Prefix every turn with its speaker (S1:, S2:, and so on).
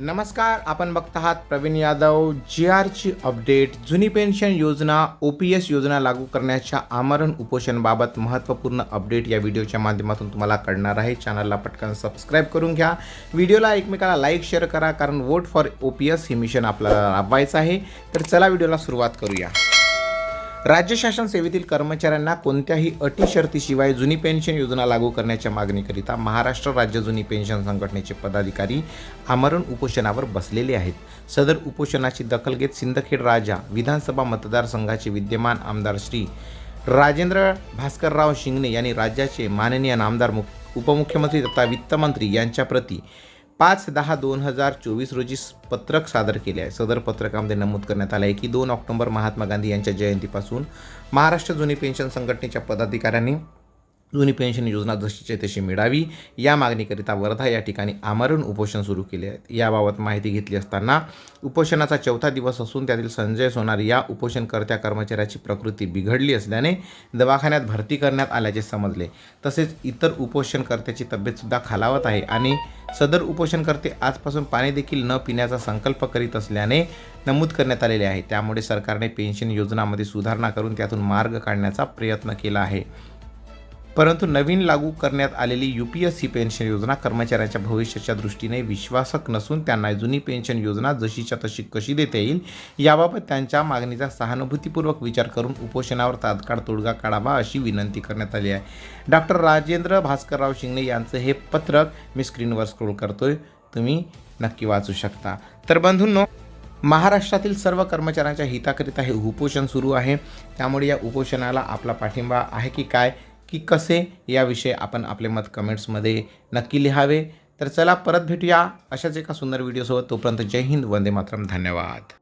S1: नमस्कार आपण बघत आहात प्रवीण यादव. जी आरची अपडेट जुनी पेन्शन योजना ओ पी एस योजना लागू करण्याच्या आमरण उपोषणबाबत महत्त्वपूर्ण अपडेट या व्हिडिओच्या माध्यमातून तुम्हाला कळणार आहे. चॅनलला पटकन सबस्क्राईब करून घ्या. व्हिडिओला एकमेकाला लाईक शेअर करा कारण vote for O P S हे मिशन आपल्याला राबवायचं आहे. तर चला व्हिडिओला सुरुवात करूया. राज्य शासन सेवेतील कर्मचाऱ्यांना कोणत्याही अटी शर्तीशिवाय जुनी पेन्शन योजना लागू करण्याच्या मागणीकरिता महाराष्ट्र राज्य जुनी पेन्शन संघटनेचे पदाधिकारी आमरण उपोषणावर बसलेले आहेत. सदर उपोषणाची दखल घेत सिंदखेड राजा विधानसभा मतदारसंघाचे विद्यमान आमदार श्री राजेंद्र भास्करराव शिंगणे यांनी राज्याचे माननीय नामदार मुख उपमुख्यमंत्री तथा वित्तमंत्री यांच्याप्रती पाच दहा दोन हजार चोवीस रोजी पत्रक सादर केले आहे. सदर पत्रकामध्ये नमूद करण्यात आलं आहे की दोन ऑक्टोबर महात्मा गांधी यांच्या जयंतीपासून महाराष्ट्र जुनी पेन्शन संघटनेच्या पदाधिकाऱ्यांनी जुनी पेन्शन योजना जशीच्या तशी मिळावी या मागणीकरिता वर्धा या ठिकाणी आमरण उपोषण सुरू केले आहे याबाबत माहिती घेतली असताना उपोषणाचा चौथा दिवस असून त्यातील संजय सोनार या उपोषणकर्त्या कर्मचाऱ्याची प्रकृती बिघडली असल्याने दवाखान्यात भरती करण्यात आल्याचे समजले. तसेच इतर उपोषणकर्त्याची तब्येतसुद्धा खालावत आहे आणि सदर उपोषणकर्ते आजपासून पाणी देखील न पिण्याचा संकल्प करीत असल्याने नमूद करण्यात आलेले आहे. त्यामुळे सरकारने पेन्शन योजनामध्ये सुधारणा करून त्यातून मार्ग काढण्याचा प्रयत्न केला आहे. परंतु नवीन लागू करण्यात आलेली U P S C pension योजना कर्मचाऱ्यांच्या भविष्याच्या दृष्टीने विश्वासक नसून त्यांना जुनी पेन्शन योजना जशीच्या तशी कशी देता येईल याबाबत त्यांच्या मागणीचा सहानुभूतीपूर्वक विचार करून उपोषणावर तात्काळ तोडगा काढावा अशी विनंती करण्यात आली आहे. डॉक्टर राजेंद्र भास्करराव शिंगणे यांचं हे पत्रक मी स्क्रीनवर स्क्रोल करतोय. तुम्ही नक्की वाचू शकता. तर बंधूंनो महाराष्ट्रातील सर्व कर्मचाऱ्यांच्या हिताकरिता हे उपोषण सुरू आहे. त्यामुळे या उपोषणाला आपला पाठिंबा आहे की काय? की कसे याविषयी आपण आपले मत कमेंट्समध्ये नक्की लिहावे. तर चला परत भेटूया अशाच एका सुंदर व्हिडिओसोबत तोपर्यंत जय हिंद वंदे मातरम. धन्यवाद.